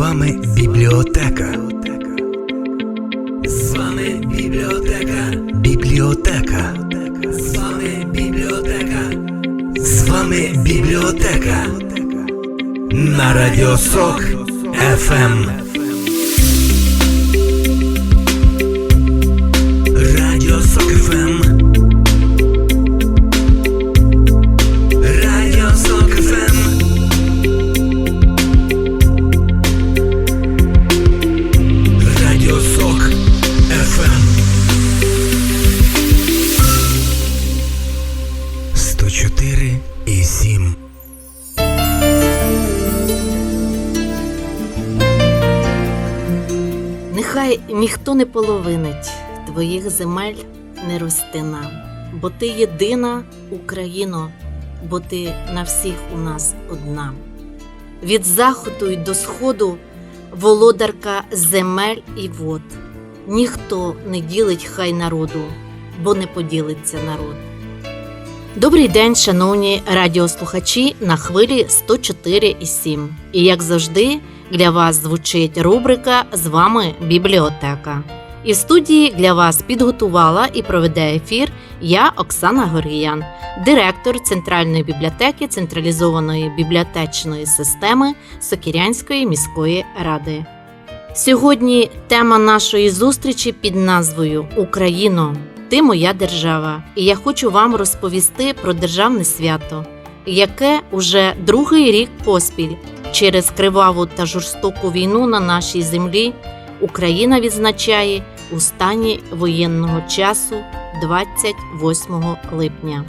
вами бібліотека. З вами бібліотека. Бібліотека. З вами бібліотека. З вами бібліотека. На Радіосок ФМ. Радіо Сок ФМ. Ніхто не половинить твоїх земель не ростина, бо ти єдина Україно, бо ти на всіх у нас одна. Від заходу й до сходу володарка земель і вод. Ніхто не ділить хай народу, бо не поділиться народ. Добрий день, шановні радіослухачі на хвилі 104,7. І як завжди, для вас звучить рубрика З вами бібліотека. І студії для вас підготувала і проведе ефір я, Оксана Горгіян, директор Центральної бібліотеки централізованої бібліотечної системи Сокірянської міської ради. Сьогодні тема нашої зустрічі під назвою Україно, ти моя держава. І я хочу вам розповісти про державне свято, яке уже другий рік поспіль через криваву та жорстоку війну на нашій землі Україна відзначає у стані воєнного часу 28 липня.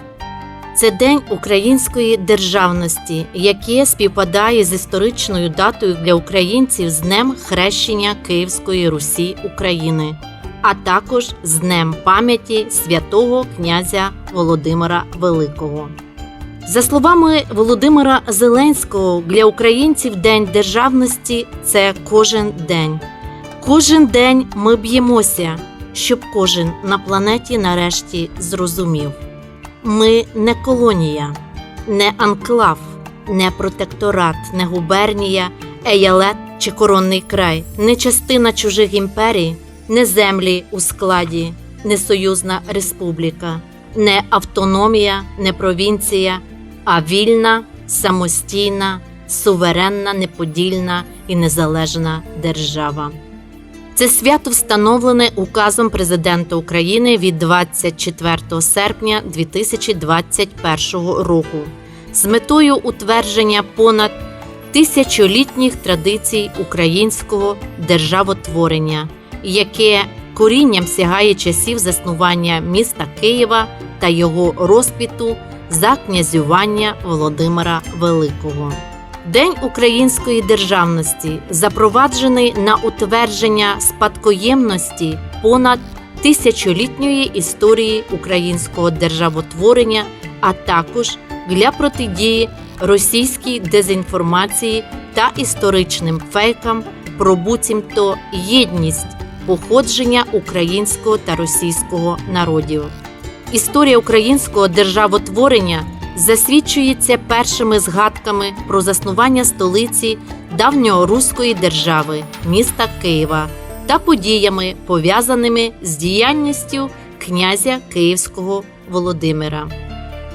Це День української державності, яке співпадає з історичною датою для українців з Днем Хрещення Київської Русі України, а також з Днем пам'яті святого князя Володимира Великого. За словами Володимира Зеленського, для українців День державності це кожен день. Кожен день ми б'ємося, щоб кожен на планеті нарешті зрозумів. Ми не колонія, не анклав, не протекторат, не губернія, еялет чи коронний край, не частина чужих імперій, не землі у складі, не союзна республіка, не автономія, не провінція, а вільна, самостійна, суверенна, неподільна і незалежна держава. Це свято встановлене указом президента України від 24 серпня 2021 року з метою утвердження понад тисячолітніх традицій українського державотворення, яке корінням сягає часів заснування міста Києва та його розквіту за князювання Володимира Великого. День української державності запроваджений на утвердження спадкоємності понад тисячолітньої історії українського державотворення, а також для протидії російській дезінформації та історичним фейкам про буцімто єдність походження українського та російського народів. Історія українського державотворення засвідчується першими згадками про заснування столиці давньоруської держави, міста Києва та подіями, пов'язаними з діяльністю князя Київського Володимира.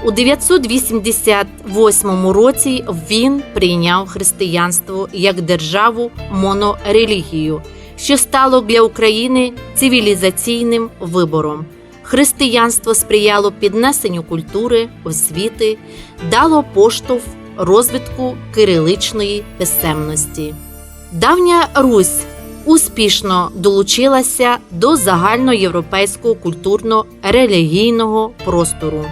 У 988 році він прийняв християнство як державу монорелігію, що стало для України цивілізаційним вибором. Християнство сприяло піднесенню культури, освіти, дало поштовх розвитку кириличної писемності. Давня Русь успішно долучилася до загальноєвропейського культурно-релігійного простору.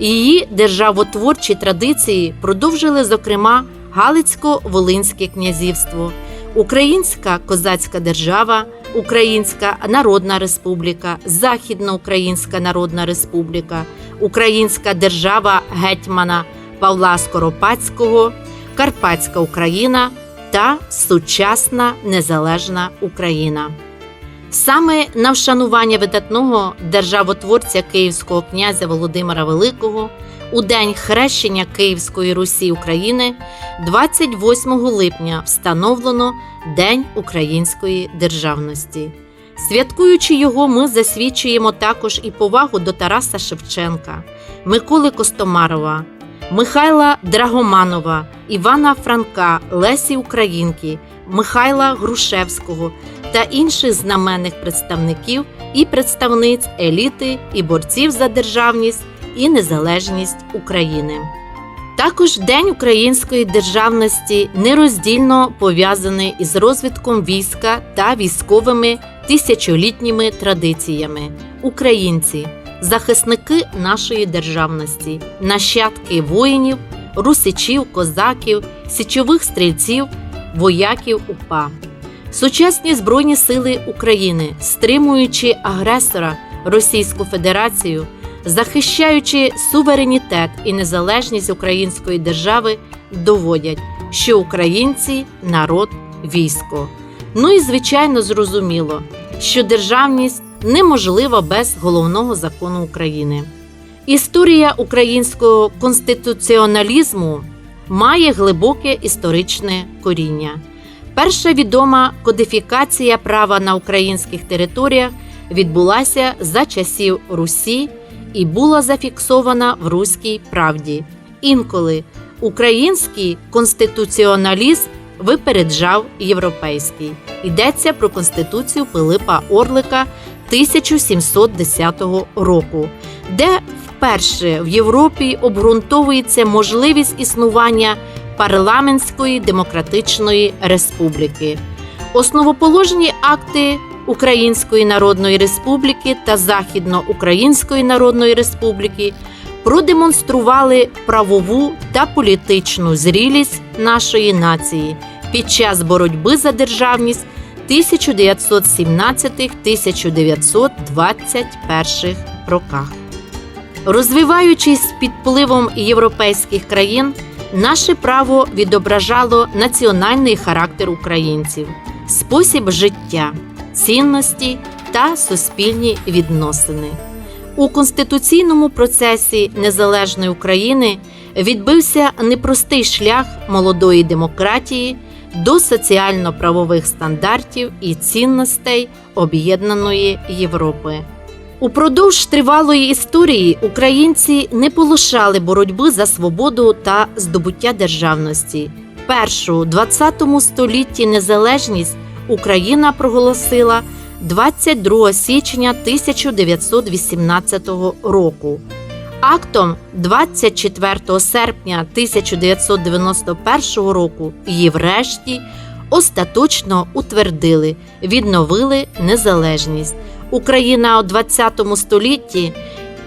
Її державотворчі традиції продовжили, зокрема, Галицько-Волинське князівство, Українська козацька держава, Українська Народна Республіка, Західноукраїнська Народна Республіка, Українська держава гетьмана Павла Скоропадського, Карпатська Україна та сучасна незалежна Україна. Саме на вшанування видатного державотворця Київського князя Володимира Великого у день хрещення Київської Русі України 28 липня встановлено День української державності. Святкуючи його, ми засвідчуємо також і повагу до Тараса Шевченка, Миколи Костомарова, Михайла Драгоманова, Івана Франка, Лесі Українки, Михайла Грушевського та інших знаменних представників і представниць еліти і борців за державність і незалежність України. Також День української державності нероздільно пов'язаний із розвитком війська та військовими тисячолітніми традиціями. Українці, захисники нашої державності, нащадки воїнів, русичів, козаків, січових стрільців, вояків УПА. Сучасні Збройні сили України, стримуючи агресора Російську Федерацію, захищаючи суверенітет і незалежність української держави, доводять, що українці народ військо. Ну і звичайно зрозуміло, що державність неможлива без головного закону України. Історія українського конституціоналізму має глибоке історичне коріння. Перша відома кодифікація права на українських територіях відбулася за часів Русі і була зафіксована в Руській правді. Інколи український конституціоналізм випереджав європейський. Йдеться про конституцію Пилипа Орлика 1710 року, де вперше в Європі обґрунтовується можливість існування парламентської демократичної республіки. Основоположні акти Української Народної Республіки та Західноукраїнської Народної Республіки продемонстрували правову та політичну зрілість нашої нації під час боротьби за державність 1917-1921 роках. Розвиваючись під впливом європейських країн, наше право відображало національний характер українців, спосіб життя, цінності та суспільні відносини. У конституційному процесі незалежної України відбився непростий шлях молодої демократії до соціально-правових стандартів і цінностей об'єднаної Європи. Упродовж тривалої історії українці не полишали боротьби за свободу та здобуття державності. Першу у 20 столітті незалежність Україна проголосила 22 січня 1918 року. Актом 24 серпня 1991 року її врешті остаточно утвердили, відновили незалежність. Україна у 20 столітті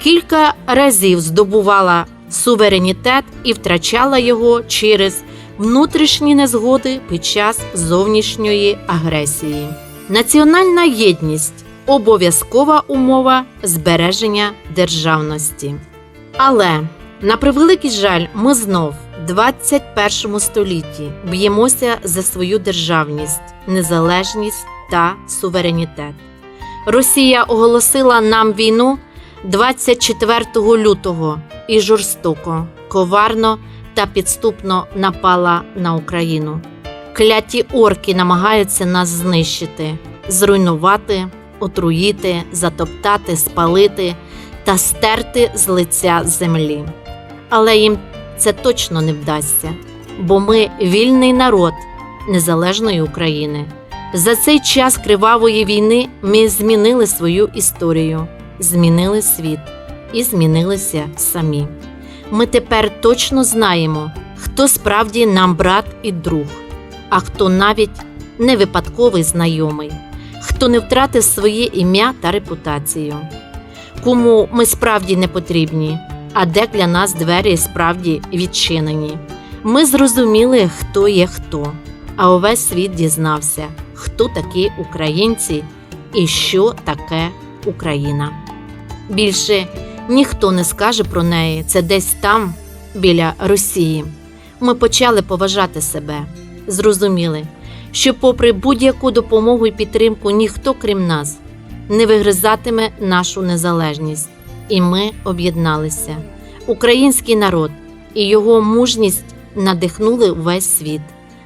кілька разів здобувала суверенітет і втрачала його через внутрішні незгоди під час зовнішньої агресії. Національна єдність обов'язкова умова збереження державності. Але на превеликий жаль, ми знов в 21 столітті б'ємося за свою державність, незалежність та суверенітет. Росія оголосила нам війну 24 лютого і жорстоко, коварно та підступно напала на Україну. Кляті орки намагаються нас знищити, зруйнувати, отруїти, затоптати, спалити та стерти з лиця землі. Але їм це точно не вдасться, бо ми вільний народ незалежної України. За цей час кривавої війни ми змінили свою історію, змінили світ і змінилися самі. Ми тепер точно знаємо, хто справді нам брат і друг, а хто навіть не випадковий знайомий, хто не втратив своє ім'я та репутацію, кому ми справді не потрібні, а де для нас двері справді відчинені. Ми зрозуміли, хто є хто, а увесь світ дізнався, хто такі українці і що таке Україна. Більше ніхто не скаже про неї, це десь там, біля Росії. Ми почали поважати себе, зрозуміли, що, попри будь-яку допомогу і підтримку, ніхто, крім нас, не вигризатиме нашу незалежність, і ми об'єдналися. Український народ і його мужність надихнули весь світ,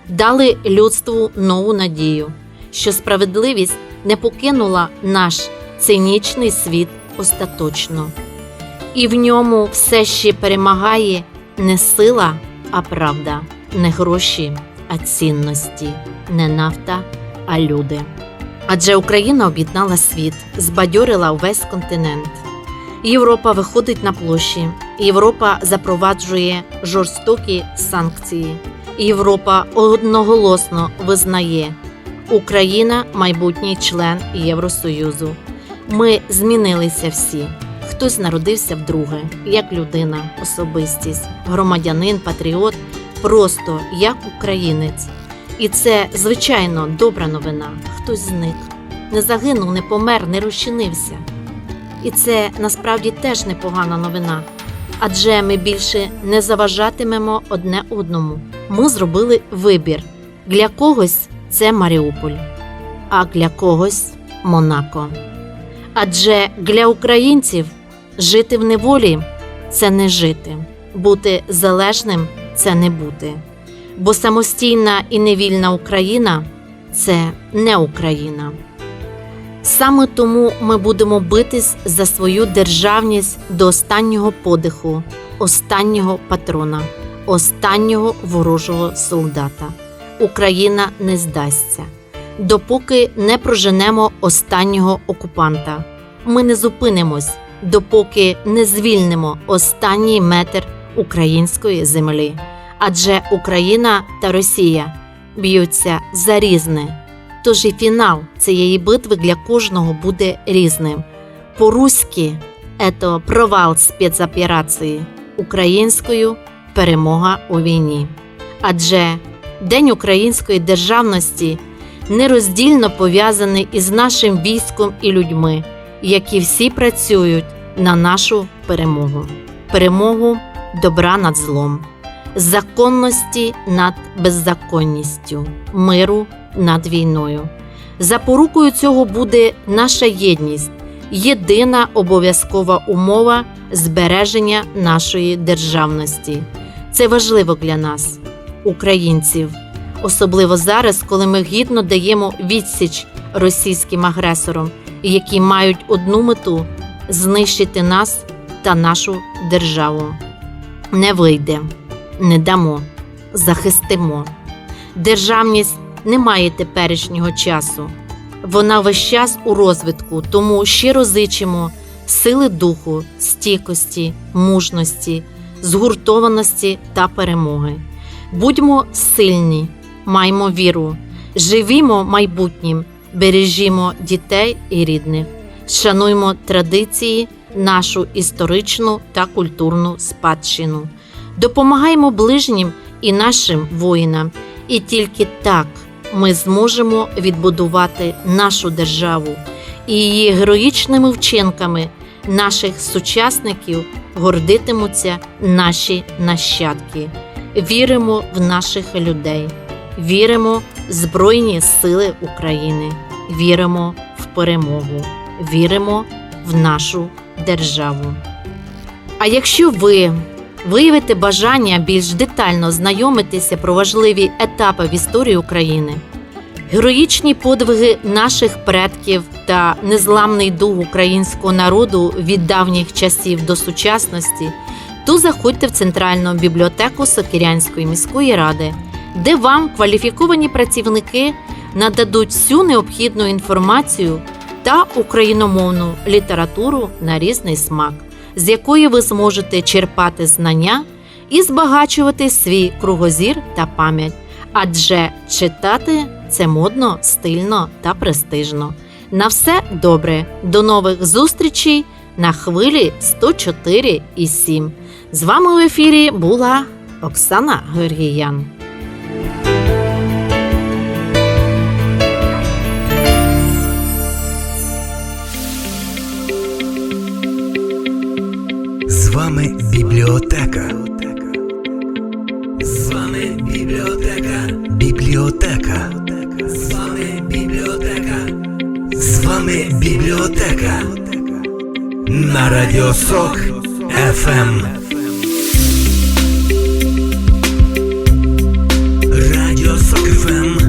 дали людству нову надію, що справедливість не покинула наш цинічний світ остаточно, і в ньому все ще перемагає не сила, а правда, не гроші, а цінності, не нафта, а люди. Адже Україна об'єднала світ, збадьорила весь континент. Європа виходить на площі, Європа запроваджує жорстокі санкції. Європа одноголосно визнає Україна майбутній член Євросоюзу. Ми змінилися всі. Хтось народився вдруге, як людина, особистість, громадянин, патріот, просто як українець. І це, звичайно, добра новина. Хтось зник, не загинув, не помер, не розчинився. І це насправді теж непогана новина. Адже ми більше не заважатимемо одне одному. Ми зробили вибір. Для когось це Маріуполь, а для когось Монако. Адже для українців жити в неволі це не жити, бути залежним це не бути. Бо самостійна і невільна Україна це не Україна. Саме тому ми будемо битись за свою державність до останнього подиху, останнього патрона, останнього ворожого солдата. Україна не здасться, допоки не проженемо останнього окупанта. Ми не зупинимось, допоки не звільнимо останній метр української землі. Адже Україна та Росія б'ються за різне. Тож і фінал цієї битви для кожного буде різним. По-руськи це провал спецоперації, українською перемога у війні. Адже День української державності нероздільно пов'язаний із нашим військом і людьми, які всі працюють на нашу перемогу, перемогу добра над злом, законності над беззаконністю, миру над війною. Запорукою цього буде наша єдність, єдина обов'язкова умова збереження нашої державності. Це важливо для нас, українців, особливо зараз, коли ми гідно даємо відсіч російським агресорам, які мають одну мету знищити нас та нашу державу. Не вийде, не дамо, захистимо. Державність не має теперішнього часу. Вона весь час у розвитку, тому щиро зичимо сили духу, стійкості, мужності, згуртованості та перемоги. Будьмо сильні, маймо віру, живімо майбутнім, бережімо дітей і рідних, шануймо традиції, нашу історичну та культурну спадщину, допомагаймо ближнім і нашим воїнам, і тільки так ми зможемо відбудувати нашу державу. І її героїчними вчинками наших сучасників гордитимуться наші нащадки. Віримо в наших людей, віримо в Збройні Сили України, віримо в перемогу, віримо в нашу державу. А якщо ви виявите бажання більш детально знайомитися про важливі етапи в історії України, героїчні подвиги наших предків та незламний дух українського народу від давніх часів до сучасності, то заходьте в Центральну бібліотеку Сокирянської міської ради, де вам кваліфіковані працівники нададуть всю необхідну інформацію та україномовну літературу на різний смак, з якої ви зможете черпати знання і збагачувати свій кругозір та пам'ять. Адже читати це модно, стильно та престижно. На все добре. До нових зустрічей на хвилі 104 і 7. З вами в ефірі була Оксана Георгіян. вами бібліотека. З вами бібліотека. Бібліотека. З вами бібліотека. З вами бібліотека. На радіо Сок ФМ. Радіо Сок ФМ.